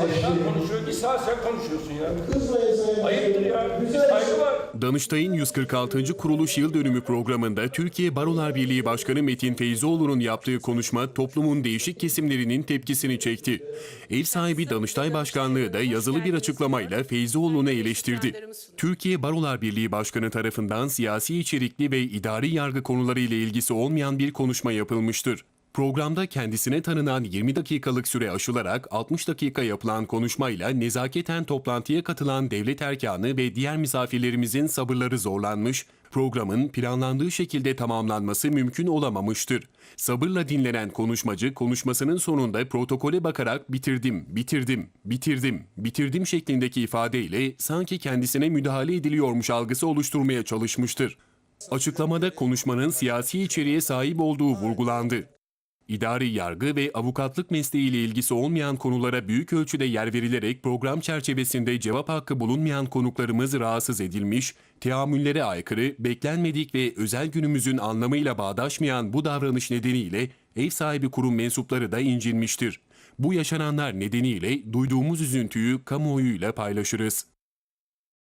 Başkan konuşuyor, bir saat sen konuşuyorsun ya. Kızmayın Sayın Ayıptır ya. Başkanım. Bir Güzel saygı var. Danıştay'ın 146. kuruluş yıl dönümü programında Türkiye Barolar Birliği Başkanı Metin Feyzioğlu'nun yaptığı konuşma toplumun değişik kesimlerinin tepkisini çekti. Ev sahibi Danıştay Başkanlığı da yazılı bir açıklamayla Feyzioğlu'nu eleştirdi. Türkiye Barolar Birliği Başkanı tarafından siyasi içerikli ve idari yargı konuları ile ilgisi olmayan bir konuşma yapılmıştır. Programda kendisine tanınan 20 dakikalık süre aşılarak 60 dakika yapılan konuşmayla nezaketen toplantıya katılan devlet erkanı ve diğer misafirlerimizin sabırları zorlanmış, programın planlandığı şekilde tamamlanması mümkün olamamıştır. Sabırla dinlenen konuşmacı konuşmasının sonunda protokole bakarak bitirdim, bitirdim, bitirdim, bitirdim şeklindeki ifadeyle sanki kendisine müdahale ediliyormuş algısı oluşturmaya çalışmıştır. Açıklamada konuşmanın siyasi içeriğe sahip olduğu vurgulandı. İdari yargı ve avukatlık mesleğiyle ilgisi olmayan konulara büyük ölçüde yer verilerek program çerçevesinde cevap hakkı bulunmayan konuklarımız rahatsız edilmiş, teamüllere aykırı, beklenmedik ve özel günümüzün anlamıyla bağdaşmayan bu davranış nedeniyle ev sahibi kurum mensupları da incinmiştir. Bu yaşananlar nedeniyle duyduğumuz üzüntüyü kamuoyuyla paylaşırız.